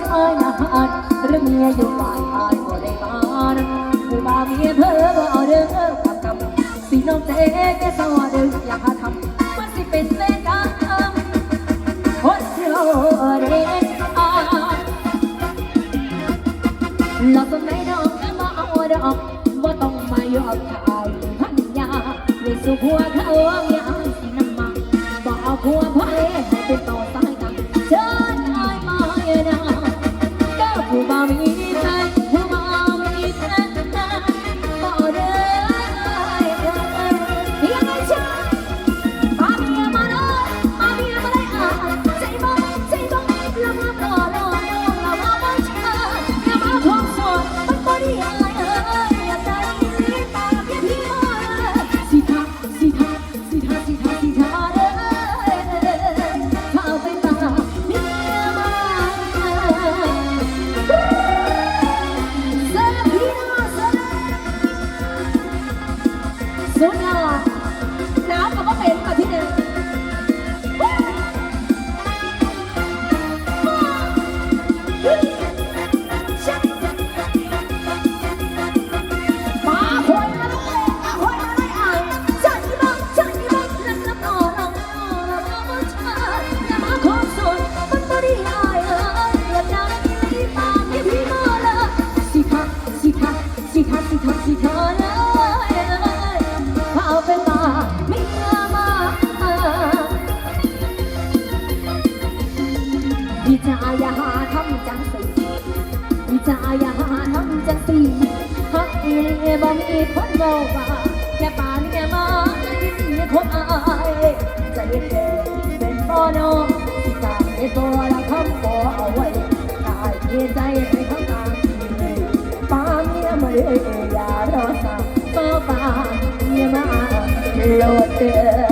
ชายนาหารหรือเมียอยู่บ้านอายก็ได้มานผู้บ่าวเมียเพ้อบ่เอาเด้อกับกำสีน้องเจ๊แกสอเด้ออย่าหาทำมันสิเป็นเวรกรรมคนที่เราเรียนอ่านเราต้องไม่ดอกมาเอาดอกว่าต้องมายอมขายพันยาเลยสู่หัวเขาอย่ สุดยอน้ำกับว่เป็นกับที่เนึ่ง พี่จาอย่าหาทำจังสิพี่จาอย่าหาทำจังสิฮักเอ๋บ่มีคนบอกว่าแค่ป่านแค่มาที่สิคนอายใจเธอเป็นบ่อนอที่กาให้ตัวละคำขอเอาไว้กายเพียใจให้ข้างกลางป้าเมียมาเลยอย่ารอสายป้าป้าเมียมาโลดเด้อ